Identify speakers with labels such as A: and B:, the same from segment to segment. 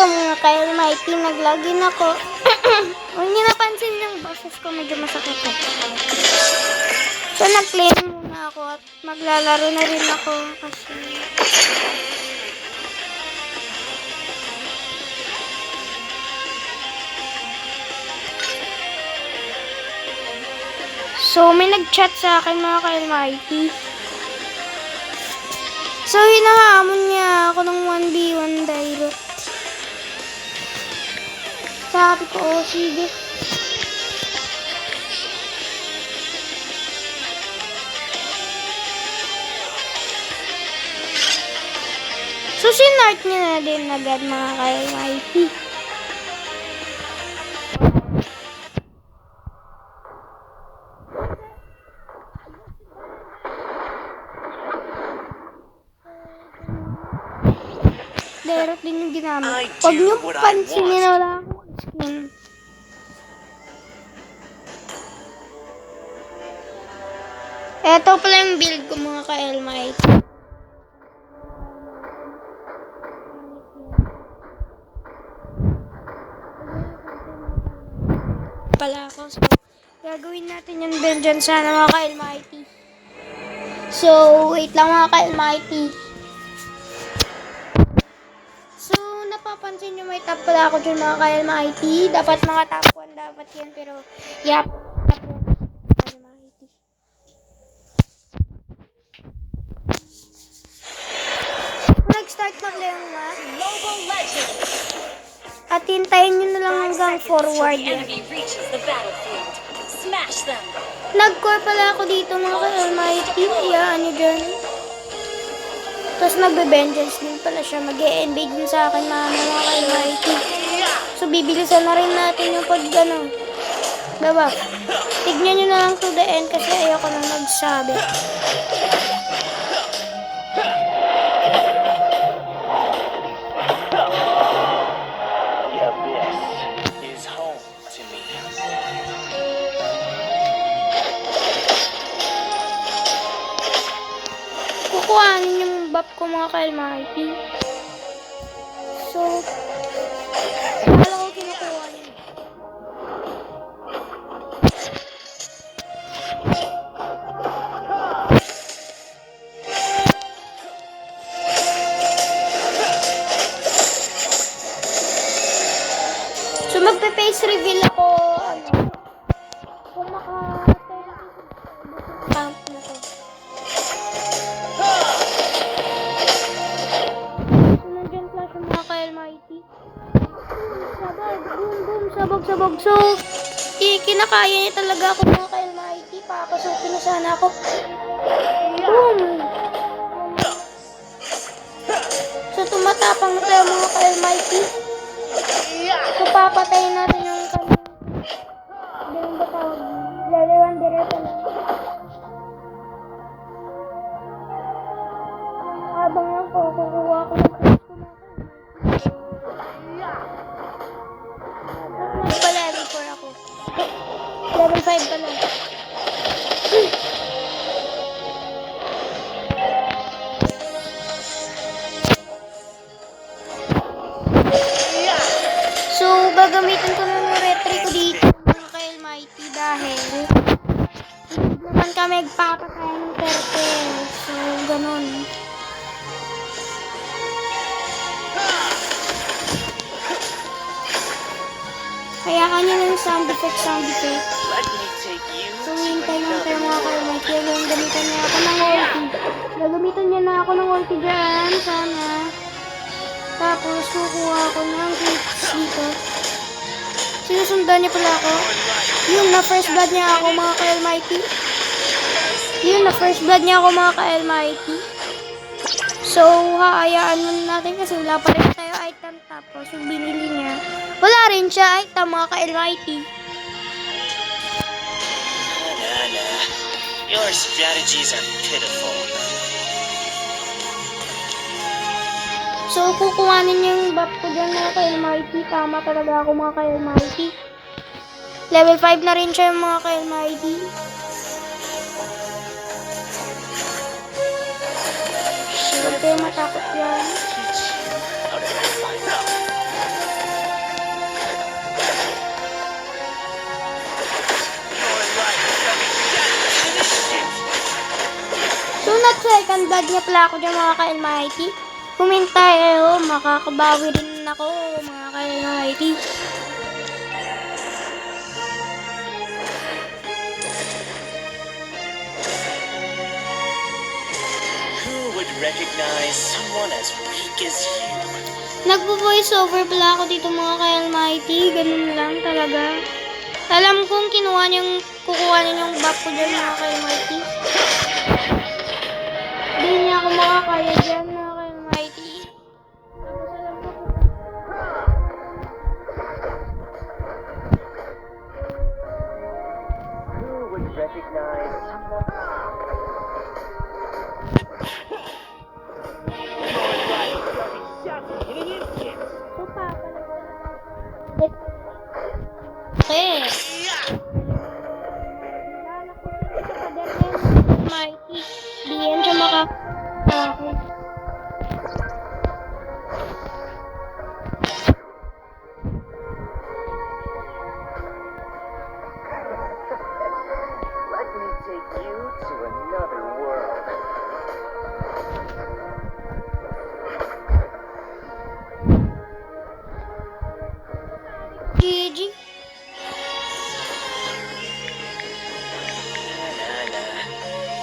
A: Ito mga kaya mighty, naglagin ako. Huwag niyo napansin yung boses ko, medyo masakit ako. So, nag-clean muna ako at maglalaro na rin ako kasi... So, may nag-chat sa akin mga ka-Almighty. So, hinahamon niya ako ng 1v1 direct. Sabi ko, oh, sige. So, sinart niya na din agad mga ka-Almighty. Direct din yung ginamit. Huwag niyo pansinin na wala Eto pala yung build ko mga ka-Elmite. Pala ako. So, gagawin natin yung build dyan sana mga ka-Almighty. So, wait lang mga ka-Almighty. So, napapansin nyo may top pala ako dyan mga ka-Almighty. Dapat mga top 1 dapat yan. Pero, yap. Top 1 Almighty. Nag-start mag-learn na. At hintayin nyo na lang hanggang forward yan. Nag-core pala ako dito mga ka-Almighty. Iyaan nyo dyan. Tapos nagbe-vengeance din pala siya. mag e invade din sa akin mga mga ka-Almighty. So, bibilisan na rin natin yung pag ano. Diba? Tignan nyo na lang to the end kasi ayoko nang magsabi. ka-Almighty. So, i- kinakaya niya talaga ako mga ka-Almighty. Papasukin na sana ako. Boom! So, tumatapang na tayo mga ka-Almighty. So, papatayin natin yung kanyang... Ganun ba tawag? Lalawan direto 5 pa lang. So, gagamitin ko yung retry ko dito mga ka-Almighty dahil hindi naman kami magpapatay ng turtle. So, ganun. Hayaan nyo ng sound effect, sound effect. So, hintay lang tayo mga ka-Almighty. Yung gamitan niya ako ng ulti. Gagamitan niya na ako ng ulti dyan. Sana. Tapos, kukuha ako ng clips dito. Sinusundan niya pala ako. Yun, na first blood niya ako mga ka-Almighty. Yun, na first blood niya ako mga ka-Almighty. So, haayaan muna natin kasi wala pa rin tayo item. Tapos, yung binili niya, wala rin siya item mga ka-Almighty.
B: Your strategies are pitiful.
A: So, kukuhanin yung buff ko dyan mga ka-Almighty. Tama talaga ako mga ka-Almighty. Level 5 na rin siya mga ka-Almighty. Huwag kayo matakot yan. Second vlog niya pala ako dyan mga ka-Almighty. Comment tayo, makakabawi rin ako mga ka-Almighty.
B: Who would recognize someone as weak as you?
A: Nagpo-voice over pala ako dito mga ka-Almighty. Ganun lang talaga. Alam kong kinuha niyong, kukuha niyo yung back ko dyan mga ka-Almighty. Hindi niya ako makakaya dyan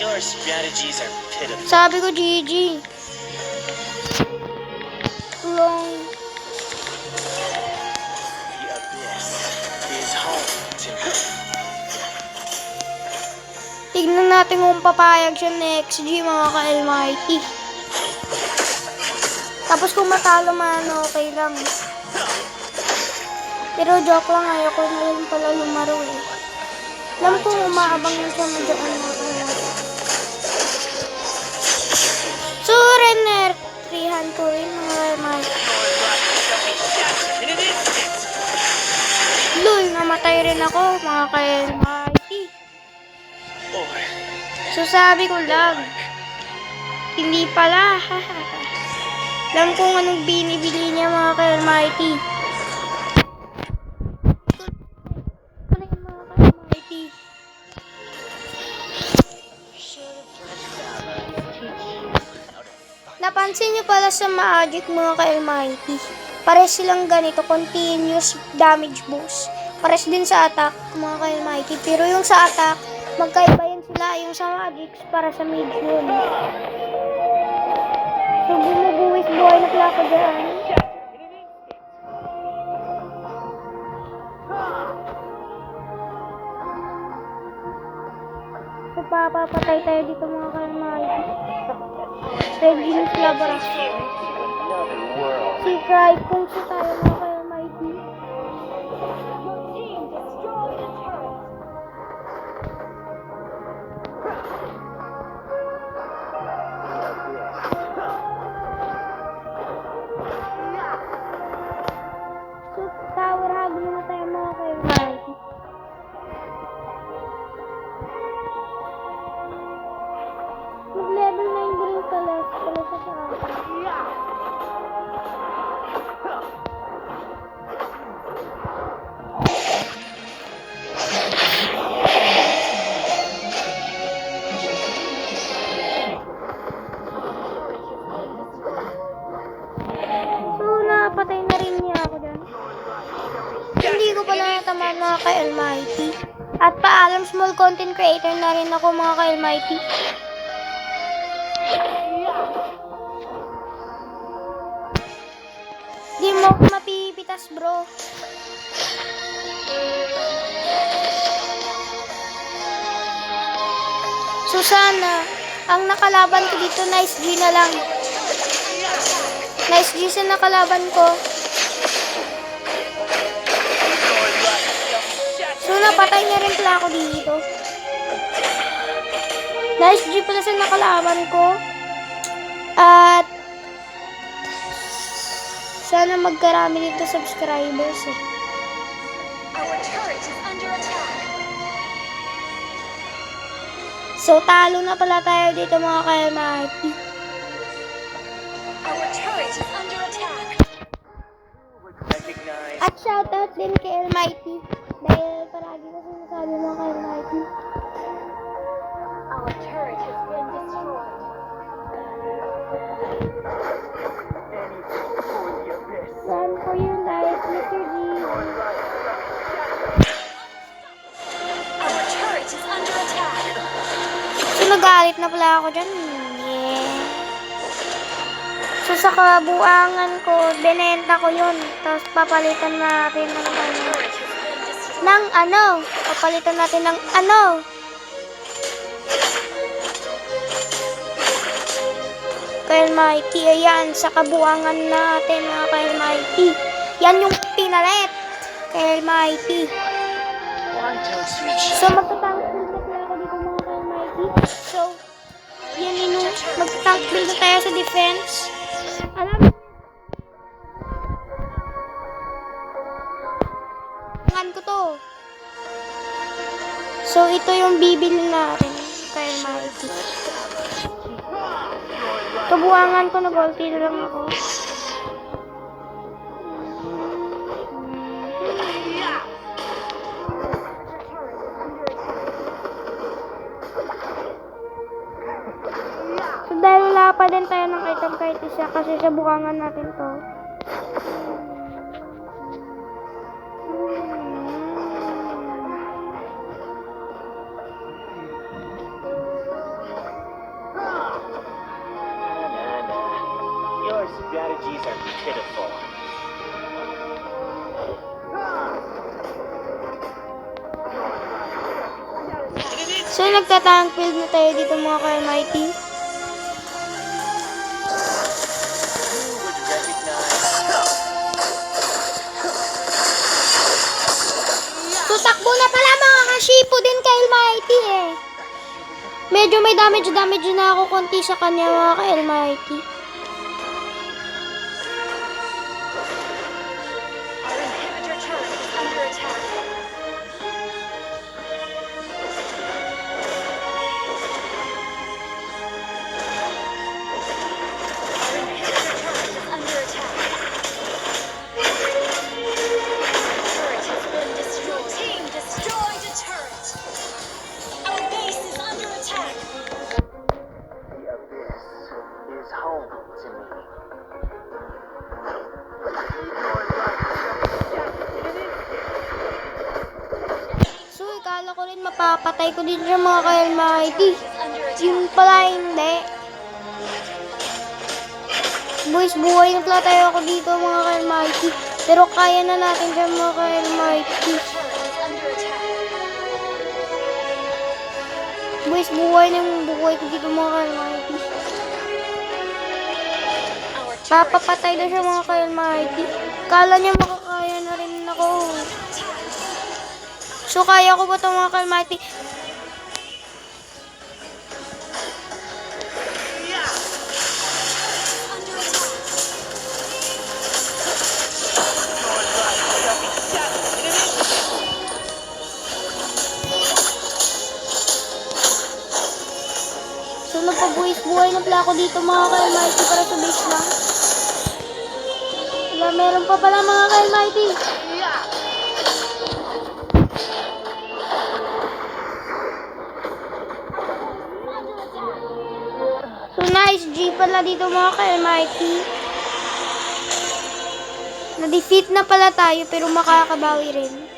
B: your strategies are pitiful.
A: Sabi ko GG. Long.
B: The abyss is home to me.
A: Tignan natin kung papayag siya next G mga ka-Almighty. Tapos kung matalo man, okay lang. Pero joke lang, ayoko na rin pala lumaro eh. Alam ko umaabang na siya medyo ano. Renner, 300 ko rin mga ka-Almighty. Lul, namatay rin ako mga.
B: Or
A: So sabi ko lang, hindi pala. Alam kung anong binibili niya mga ka-Almighty. Napansin niyo pala sa Magic mga ka-Almighty. Pares silang ganito, continuous damage boost. Pares din sa attack mga ka-Almighty. Pero yung sa attack, magkaiba yun sila. Yung sa Magic, para sa mid yun. So, bumubuwis buhay na pala ako dyan. So, papapatay tayo dito mga ka-Almighty. Robin Collaboration. Cifra i punktów small content creator na rin ako mga ka-Almighty. Di mo ako mapipitas, bro. So sana, ang nakalaban ko dito, nice G na lang. Nice G sa nakalaban ko. So napatay na rin pala ako dito. Nice G pala sa nakalaban ko. At sana magkarami dito subscribers eh. So talo na pala tayo dito mga.
B: Recognize
A: At shoutout din kay Almighty. Dahil palagi ko sinasabi mga ka-Almighty.
C: Our turret has been destroyed.
A: Run for your life, Mr. G.
C: Our turret is under attack.
A: So, nagalit na pala ako dyan. Yeah. So, sa kabuangan ko, binenta ko yun. Tapos, papalitan natin ng Ng ano? Papalitan natin ng ano? Kyle Mighty, ayan, sa kabuangan natin, mga Kyle Mighty. Yan yung pinalit. Kyle Mighty. So, build na ako dito mga ka-mighty. So, yan inu, magta-tank build na tayo sa defense. So, ito yung bibili natin kay Mighty. Tubuangan ko na voltage lang ako. So, dahil wala pa din tayo ng item kahit isa kasi sa bukangan natin to. So, nagtatank build na tayo dito mga
B: recognize...
A: So, takbo na pala mga kashipo din kay Mighty eh. Medyo may damage-damage na ako konti sa kanya mga kay ikala ko din yung mga kay Mighty.
C: Is under attack.
A: Yung pala hindi. Boys, buhay na pala tayo ako dito mga kay Mighty. Pero kaya na natin dyan mga kay Mighty.
C: Turret is under attack.
A: Boys, buhay na yung buhay ko dito mga kay Mighty.
C: Our turret
A: Papapatay na siya mga kay Mighty. Kala niya makakaya na rin ako. So, kaya ko ba ito mga
C: attack.
A: So, nagpabuhis-buhay na pala ako dito mga ka-Almighty para sa base lang. Wala, meron pa pala mga ka-Almighty. G pala dito mga ka-Almighty. Na-defeat na pala tayo pero makakabawi rin.